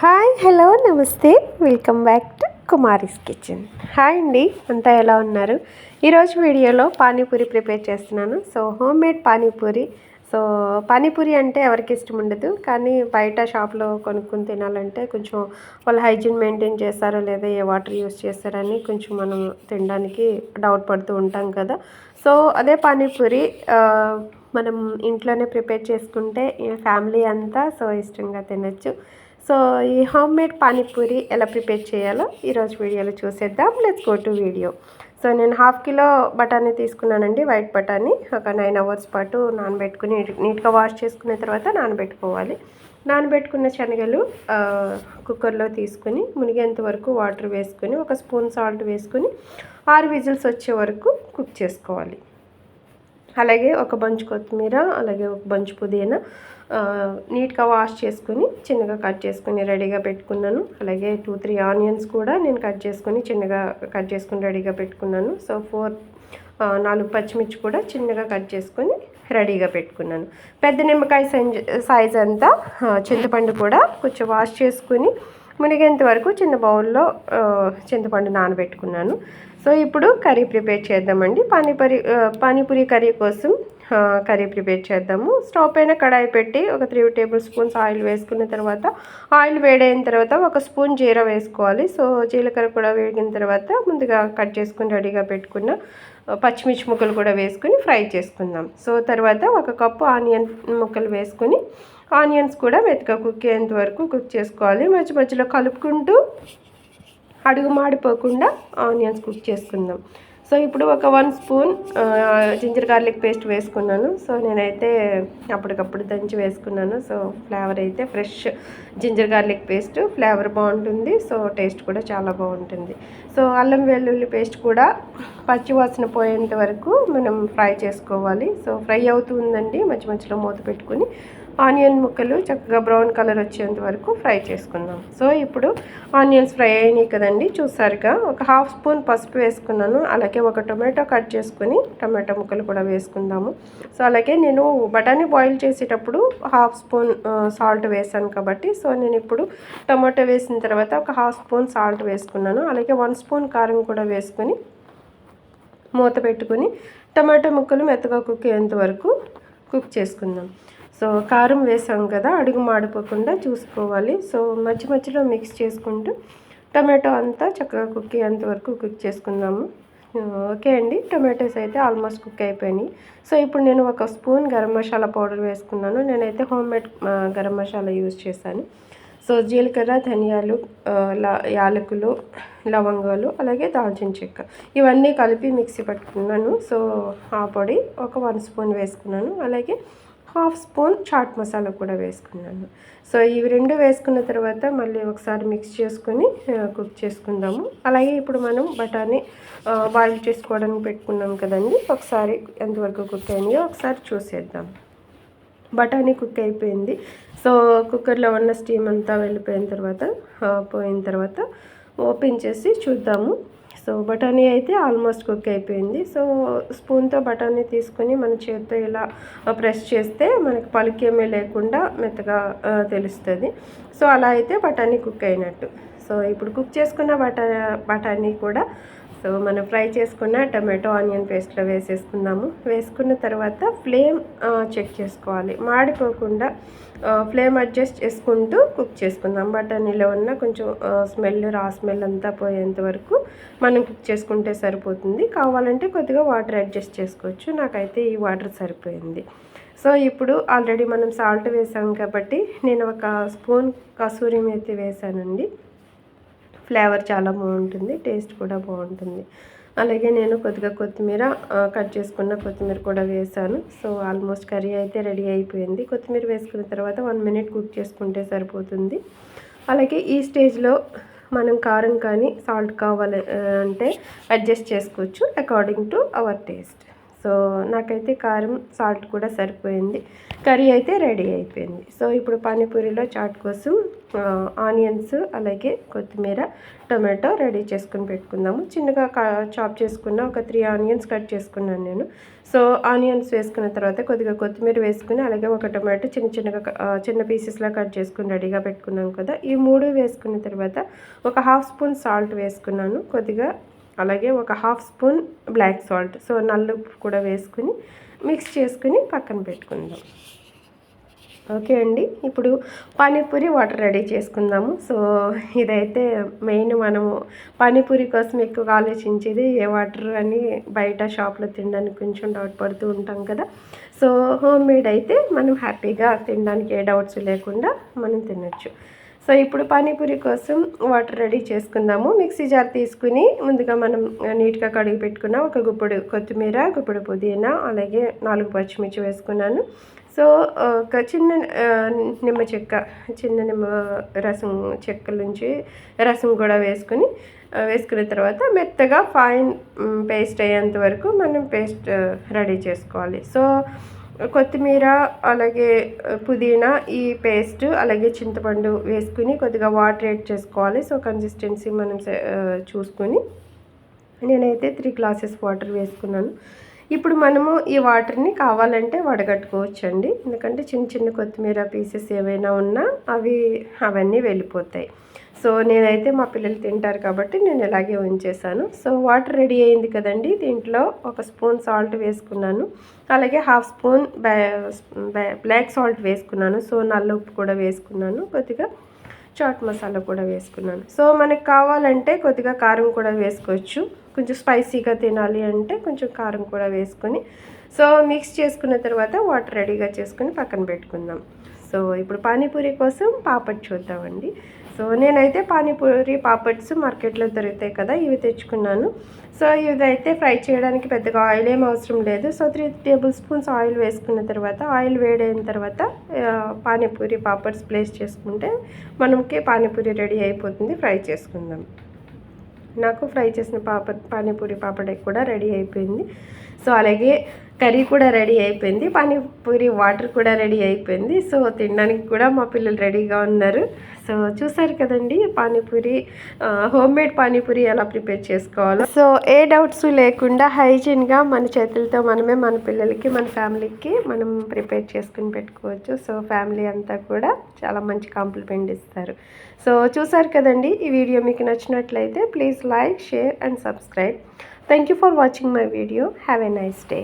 Hi hello నమస్తే. Welcome back to Kumari's kitchen hi అండి అంతా ఎలా ఉన్నారు? ఈరోజు వీడియోలో పానీపూరి ప్రిపేర్ చేస్తున్నాను. So home made panipuri. So panipuri అంటే ఎవరికి ఇష్టం ఉండదు కానీ బయట షాప్లో కొనుక్కొని తినాలంటే కొంచెం వాళ్ళు హైజీన్ మెయింటైన్ చేస్తారో లేదా ఏ వాటర్ యూస్ చేస్తారని కొంచెం మనం తినడానికి డౌట్ పడుతూ ఉంటాం కదా. సో అదే పానీపూరి మనం ఇంట్లోనే ప్రిపేర్ చేసుకుంటే ఫ్యామిలీ అంతా సో ఇష్టంగా తినచ్చు. సో ఈ హోమ్ మేడ్ పానీపూరి ఎలా ప్రిపేర్ చేయాలో ఈరోజు వీడియోలో చూసేద్దాం. Let's go to video so నేను హాఫ్ కిలో బఠానీ తీసుకున్నానండి వైట్ బఠానీ. ఒక నైన్ అవర్స్ పాటు నానబెట్టుకుని నీట్గా వాష్ చేసుకున్న తర్వాత నానబెట్టుకోవాలి. నానబెట్టుకున్న శనగలు కుక్కర్లో తీసుకుని మునిగేంత వరకు వాటర్ వేసుకొని ఒక స్పూన్ సాల్ట్ వేసుకొని ఆరు విజిల్స్ వచ్చే వరకు కుక్ చేసుకోవాలి. అలాగే ఒక బంచ్ కొత్తిమీర అలాగే ఒక బంచ్ పుదీనా నీట్గా వాష్ చేసుకుని చిన్నగా కట్ చేసుకుని రెడీగా పెట్టుకున్నాను. అలాగే టూ త్రీ ఆనియన్స్ కూడా నేను కట్ చేసుకుని చిన్నగా కట్ చేసుకుని రెడీగా పెట్టుకున్నాను. సో ఫోర్ నాలుగు పచ్చిమిర్చి కూడా చిన్నగా కట్ చేసుకొని రెడీగా పెట్టుకున్నాను. పెద్ద నిమ్మకాయ సైజ్ సైజ్ అంతా చింతపండు కూడా కొంచెం వాష్ చేసుకుని మునిగేంత వరకు చిన్న బౌల్లో చింతపండు నానబెట్టుకున్నాను. సో ఇప్పుడు కర్రీ ప్రిపేర్ చేద్దామండి. పానీపూరి పానీపూరి కర్రీ కోసం కర్రీ ప్రిపేర్ చేద్దాము. స్టవ్ పైన కడాయి పెట్టి ఒక త్రీ టేబుల్ స్పూన్స్ ఆయిల్ వేసుకున్న తర్వాత ఆయిల్ వేడైన తర్వాత ఒక స్పూన్ జీరా వేసుకోవాలి. సో జీలకర్ర కూడా వేగిన తర్వాత ముందుగా కట్ చేసుకుని రెడీగా పెట్టుకున్న పచ్చిమిర్చి ముక్కలు కూడా వేసుకుని ఫ్రై చేసుకుందాం. సో తర్వాత ఒక కప్పు ఆనియన్ ముక్కలు వేసుకుని ఆనియన్స్ కూడా మెత్తగా కుక్ అయ్యేంత వరకు కుక్ చేసుకోవాలి. మధ్య మధ్యలో కలుపుకుంటూ అడుగు మాడిపోకుండా ఆనియన్స్ కుక్ చేసుకుందాం. సో ఇప్పుడు ఒక one spoon ginger garlic paste వేసుకున్నాను. సో నేనైతే అప్పటికప్పుడు దంచి వేసుకున్నాను. సో ఫ్లేవర్ అయితే fresh ginger garlic paste. Flavour బాగుంటుంది. సో టేస్ట్ కూడా చాలా బాగుంటుంది. సో అల్లం వెల్లుల్లి పేస్ట్ కూడా పచ్చివాసన పోయేంత వరకు మనం ఫ్రై చేసుకోవాలి. సో ఫ్రై అవుతుందండి. మధ్య మధ్యలో మూత పెట్టుకుని ఆనియన్ ముక్కలు చక్కగా బ్రౌన్ కలర్ వచ్చేంత వరకు ఫ్రై చేసుకుందాం. సో ఇప్పుడు ఆనియన్స్ ఫ్రై అయినాయి కదండి చూసారుగా? ఒక హాఫ్ స్పూన్ పసుపు వేసుకున్నాను అలాగే ఒక టొమాటో కట్ చేసుకుని టమాటో ముక్కలు కూడా వేసుకుందాము. సో అలాగే నేను బఠానీ బాయిల్ చేసేటప్పుడు హాఫ్ స్పూన్ సాల్ట్ వేసాను కాబట్టి సో నేను ఇప్పుడు టమాటో వేసిన తర్వాత ఒక హాఫ్ స్పూన్ సాల్ట్ వేసుకున్నాను అలాగే వన్ స్పూన్ కారం కూడా వేసుకుని మూత పెట్టుకుని టమాటో ముక్కలు మెత్తగా కుక్ అయ్యేంత వరకు కుక్ చేసుకుందాం. సో కారం వేసాం కదా అడుగు మాడిపోకుండా చూసుకోవాలి. సో మధ్య మధ్యలో మిక్స్ చేసుకుంటూ టమాటో అంతా చక్కగా కుక్ అయ్యేంత వరకు కుక్ చేసుకుందాము. ఓకే అండి టొమాటోస్ అయితే ఆల్మోస్ట్ కుక్ అయిపోయినాయి. సో ఇప్పుడు నేను ఒక స్పూన్ గరం మసాలా పౌడర్ వేసుకున్నాను. నేనైతే home made garam masala use చేశాను. సో జీలకర్ర ధనియాలు యాలకులు లవంగాలు అలాగే దాల్చిన చెక్క ఇవన్నీ కలిపి మిక్సీ పట్టుకున్నాను. సో ఆ పొడి ఒక వన్ స్పూన్ వేసుకున్నాను. అలాగే హాఫ్ స్పూన్ చాట్ మసాలా కూడా వేసుకున్నాను. సో ఇవి రెండు వేసుకున్న తర్వాత మళ్ళీ ఒకసారి మిక్స్ చేసుకొని కుక్ చేసుకుందాము. అలాగే ఇప్పుడు మనం బఠానీ బాయిల్ చేసుకోవడానికి పెట్టుకున్నాం కదండి. ఒకసారి ఎంతవరకు కుక్ అయినాయో ఒకసారి చూసేద్దాం. బఠానీ కుక్ అయిపోయింది. సో కుక్కర్లో ఉన్న స్టీమ్ అంతా వెళ్ళిపోయిన తర్వాత పోయిన తర్వాత ఓపెన్ చేసి చూద్దాము. సో బఠానీ అయితే ఆల్మోస్ట్ కుక్ అయిపోయింది. సో స్పూన్తో బఠానీ తీసుకొని మన చేతితో ఇలా ప్రెస్ చేస్తే మనకి పలికేమీ లేకుండా మెత్తగా తెలుస్తుంది. సో అలా అయితే బఠానీ కుక్ అయినట్టు. సో ఇప్పుడు కుక్ చేసుకున్న బఠా బఠానీ కూడా సో మనం ఫ్రై చేసుకున్న టమాటో ఆనియన్ పేస్ట్లో వేసేసుకుందాము. వేసుకున్న తర్వాత ఫ్లేమ్ చెక్ చేసుకోవాలి. మాడిపోకుండా ఫ్లేమ్ అడ్జస్ట్ చేసుకుంటూ కుక్ చేసుకుందాం. బఠానీలో ఉన్న కొంచెం స్మెల్ రా స్మెల్ అంతా పోయేంత వరకు మనం కుక్ చేసుకుంటే సరిపోతుంది. కావాలంటే కొద్దిగా వాటర్ అడ్జస్ట్ చేసుకోవచ్చు. నాకైతే ఈ వాటర్ సరిపోయింది. సో ఇప్పుడు ఆల్రెడీ మనం సాల్ట్ వేసాం కాబట్టి నేను ఒక స్పూన్ కసూరి మేతి వేసానండి. ఫ్లేవర్ చాలా బాగుంటుంది టేస్ట్ కూడా బాగుంటుంది. అలాగే నేను కొద్దిగా కొత్తిమీర కట్ చేసుకున్న కొత్తిమీర కూడా వేసాను. సో ఆల్మోస్ట్ కర్రీ అయితే రెడీ అయిపోయింది. కొత్తిమీర వేసుకున్న తర్వాత వన్ మినిట్ కుక్ చేసుకుంటే సరిపోతుంది. అలాగే ఈ స్టేజ్లో మనం కారం కానీ సాల్ట్ కావాలి అంటే అడ్జస్ట్ చేసుకోవచ్చు according to our taste so నాకైతే కారం సాల్ట్ కూడా సరిపోయింది. కర్రీ అయితే రెడీ అయిపోయింది. సో ఇప్పుడు పానీపూరిలో చాట్ కోసం ఆనియన్స్ అలాగే కొత్తిమీర టొమాటో రెడీ చేసుకుని పెట్టుకుందాము. చిన్నగా చాప్ చేసుకున్న ఒక త్రీ ఆనియన్స్ కట్ చేసుకున్నాను నేను. సో ఆనియన్స్ వేసుకున్న తర్వాత కొద్దిగా కొత్తిమీర వేసుకుని అలాగే ఒక టొమాటో చిన్న చిన్నగా చిన్న పీసెస్లా కట్ చేసుకుని రెడీగా పెట్టుకున్నాం కదా. ఈ మూడు వేసుకున్న తర్వాత ఒక హాఫ్ స్పూన్ సాల్ట్ వేసుకున్నాను. కొద్దిగా అలాగే ఒక half spoon black salt. So నల్లు కూడా వేసుకుని మిక్స్ చేసుకుని పక్కన పెట్టుకుందాం. ఓకే అండి? ఇప్పుడు పానీపూరి వాటర్ రెడీ చేసుకుందాము. సో ఇదైతే మెయిన్ మనము పానీపూరి కోసం ఎక్కువగా ఆలోచించేది ఏ వాటర్ అని బయట షాప్లో తినడానికి కొంచెం డౌట్ పడుతూ ఉంటాం కదా. సో హోమ్ మేడ్ అయితే మనం హ్యాపీగా తినడానికి ఏ డౌట్స్ లేకుండా మనం తినచ్చు. సో ఇప్పుడు పానీపూరి కోసం వాటర్ రెడీ చేసుకుందాము. మిక్సీ జార్ తీసుకుని ముందుగా మనం నీట్గా కడిగి పెట్టుకున్న ఒక గుప్పుడు కొత్తిమీర గుప్పుడు పుదీనా అలాగే నాలుగు పచ్చిమిర్చి వేసుకున్నాను. సో ఒక చిన్న నిమ్మ చెక్క చిన్న నిమ్మ రసం చెక్కల నుంచి రసం కూడా వేసుకుని వేసుకున్న తర్వాత మెత్తగా ఫైన్ పేస్ట్ అయ్యేంత వరకు మనం పేస్ట్ రెడీ చేసుకోవాలి. సో కొత్తిమీర అలాగే పుదీనా ఈ పేస్ట్ అలాగే చింతపండు వేసుకుని కొద్దిగా వాటర్ యాడ్ చేసుకోవాలి. సో కన్సిస్టెన్సీ మనం చూసుకొని నేనైతే త్రీ గ్లాసెస్ వాటర్ వేసుకున్నాను. ఇప్పుడు మనము ఈ వాటర్ని కావాలంటే వడగట్టుకోవచ్చండి. ఎందుకంటే చిన్న చిన్న కొత్తిమీర పీసెస్ ఏవైనా ఉన్నా అవి అవన్నీ వెళ్ళిపోతాయి. సో నేనైతే మా పిల్లలు తింటారు కాబట్టి నేను ఇలాగే ఉంచేసాను సో వాటర్ రెడీ అయింది కదండి. దీంట్లో ఒక స్పూన్ సాల్ట్ వేసుకున్నాను. అలాగే హాఫ్ స్పూన్ బ్లాక్ సాల్ట్ వేసుకున్నాను. సో నల్ల ఉప్పు కూడా వేసుకున్నాను కొద్దిగా. చాట్ మసాలా కూడా వేసుకున్నాను. సో మనకు కావాలంటే కొద్దిగా కారం కూడా వేసుకోవచ్చు. కొంచెం స్పైసీగా తినాలి అంటే కొంచెం కారం కూడా వేసుకొని. సో మిక్స్ చేసుకున్న తర్వాత వాటర్ రెడీగా చేసుకుని పక్కన పెట్టుకుందాం. సో ఇప్పుడు పానీపూరి కోసం పాపడ్ చూద్దామండి. సో నేనైతే పానీపూరి పాపడ్స్ మార్కెట్లో దొరుకుతాయి కదా ఇవి తెచ్చుకున్నాను. సో ఇదైతే ఫ్రై చేయడానికి పెద్దగా ఆయిల్ ఏం అవసరం లేదు. So three table spoons oil వేసుకున్న తర్వాత ఆయిల్ వేడైన తర్వాత పానీపూరి పాపడ్స్ ప్లేస్ చేసుకుంటే మనకి పానీపూరి రెడీ అయిపోతుంది ఫ్రై చేసుకుందాం. నాకు ఫ్రై చేసిన పాప పానీపూరి పాపడ కూడా రెడీ అయిపోయింది. సో అలాగే కర్రీ కూడా రెడీ అయిపోయింది పానీపూరి వాటర్ కూడా రెడీ అయిపోయింది. సో తినడానికి కూడా మా పిల్లలు రెడీగా ఉన్నారు. సో చూసారు కదండి పానీపూరి హోమ్ మేడ్ పానీపూరి ఎలా ప్రిపేర్ చేసుకోవాలో. సో ఏ డౌట్స్ లేకుండా హైజీన్గా మన చేతులతో మనమే మన పిల్లలకి మన ఫ్యామిలీకి మనం ప్రిపేర్ చేసుకుని పెట్టుకోవచ్చు. సో ఫ్యామిలీ అంతా కూడా చాలా మంచి కాంప్లిమెంట్ ఇస్తారు. సో చూసారు కదండి ఈ వీడియో మీకు నచ్చినట్లయితే please like share and subscribe. Thank you for watching my video. Have a nice day.